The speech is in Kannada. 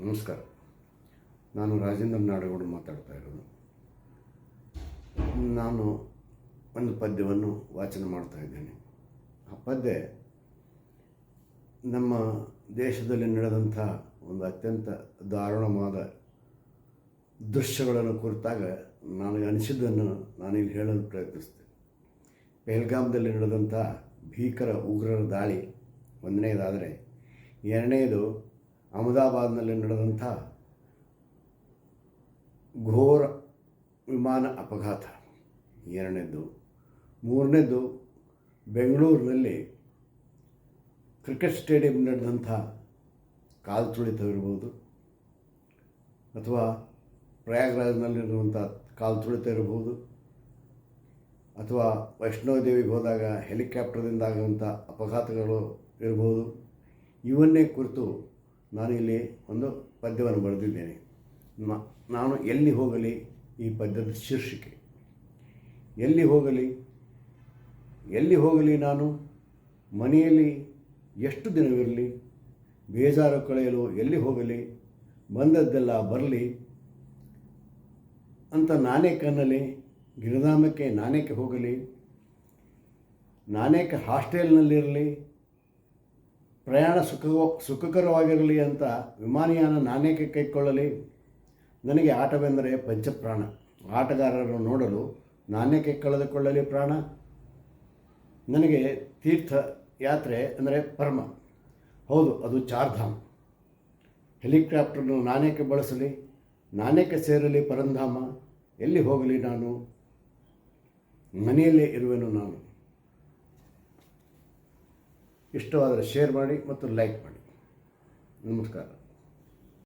ನಮಸ್ಕಾರ. ನಾನು ರಾಜೇಂದ್ರ ನಾಡಗೌಡ ಮಾತಾಡ್ತಾ ಇರೋದು. ನಾನು ಒಂದು ಪದ್ಯವನ್ನು ವಾಚನ ಮಾಡ್ತಾ ಇದ್ದೇನೆ. ಆ ಪದ್ಯ ನಮ್ಮ ದೇಶದಲ್ಲಿ ನಡೆದಂಥ ಒಂದು ಅತ್ಯಂತ ದಾರುಣವಾದ ದೃಶ್ಯಗಳನ್ನು ಕುರಿತಾಗ ನನಗೆ ಅನಿಸಿದ್ದನ್ನು ನಾನಿಲ್ಲಿ ಹೇಳಲು ಪ್ರಯತ್ನಿಸ್ತೇನೆ. ಪೆಹಲ್ಗಾಮ್ದಲ್ಲಿ ನಡೆದಂಥ ಭೀಕರ ಉಗ್ರರ ದಾಳಿ ಒಂದನೇದಾದರೆ ಎರಡನೇದು ಅಹಮದಾಬಾದ್ನಲ್ಲಿ ನಡೆದಂಥ ಘೋರ ವಿಮಾನ ಅಪಘಾತ ಎರಡನೇದ್ದು. ಮೂರನೇದು ಬೆಂಗಳೂರಿನಲ್ಲಿ ಕ್ರಿಕೆಟ್ ಸ್ಟೇಡಿಯಂ ನಡೆದಂಥ ಕಾಲು ತುಳಿತವಿರ್ಬೋದು ಅಥವಾ ಪ್ರಯಾಗ್ರಾಜ್ನಲ್ಲಿರುವಂಥ ಕಾಲು ತುಳಿತ ಇರಬಹುದು ಅಥವಾ ವೈಷ್ಣೋದೇವಿಗೆ ಹೋದಾಗ ಹೆಲಿಕಾಪ್ಟರ್ದಿಂದ ಆಗುವಂಥ ಅಪಘಾತಗಳು ಇರ್ಬೋದು. ಇವನ್ನೇ ಕುರಿತು ನಾನಿಲ್ಲಿ ಒಂದು ಪದ್ಯವನ್ನು ಬರೆದಿದ್ದೇನೆ. ನಾನು ಎಲ್ಲಿ ಹೋಗಲಿ ಈ ಪದ್ಯದ ಶೀರ್ಷಿಕೆ. ಎಲ್ಲಿ ಹೋಗಲಿ ಎಲ್ಲಿ ಹೋಗಲಿ ನಾನು, ಮನೆಯಲ್ಲಿ ಎಷ್ಟು ದಿನವಿರಲಿ, ಬೇಜಾರು ಕಳೆಯಲು ಎಲ್ಲಿ ಹೋಗಲಿ, ಬಂದದ್ದೆಲ್ಲ ಬರಲಿ ಅಂತ ನಾನೇ ಕನ್ನಲಿ ಗಿರಿಧಾಮಕ್ಕೆ ನಾನೇಕೆ ಹೋಗಲಿ, ನಾನೇಕೆ ಹಾಸ್ಟೆಲ್ನಲ್ಲಿರಲಿ ಪ್ರಯಾಣ ಸುಖ, ಸುಖಕರವಾಗಿರಲಿ ಅಂತ ವಿಮಾನಯಾನ ನಾನೇಕೆ ಕೈಕೊಳ್ಳಲಿ? ನನಗೆ ಆಟವೆಂದರೆ ಪಂಚಪ್ರಾಣ. ಆಟಗಾರರು ನೋಡಲು ನಾನೇಕೆ ಕಳೆದುಕೊಳ್ಳಲಿ ಪ್ರಾಣ? ನನಗೆ ತೀರ್ಥ ಯಾತ್ರೆ ಅಂದರೆ ಪರಮ. ಹೌದು, ಅದು ಚಾರ್ಧಾಮ್. ಹೆಲಿಕಾಪ್ಟರ್ನು ನಾನೇಕೆ ಬಳಸಲಿ? ನಾನೇಕೆ ಸೇರಲಿ ಪರಂಧಾಮ? ಎಲ್ಲಿ ಹೋಗಲಿ ನಾನು? ಮನೆಯಲ್ಲೇ ಇರುವೆನು ನಾನು. ಇಷ್ಟವಾದರೆ ಶೇರ್ ಮಾಡಿ ಮತ್ತು ಲೈಕ್ ಮಾಡಿ. ನಮಸ್ಕಾರ.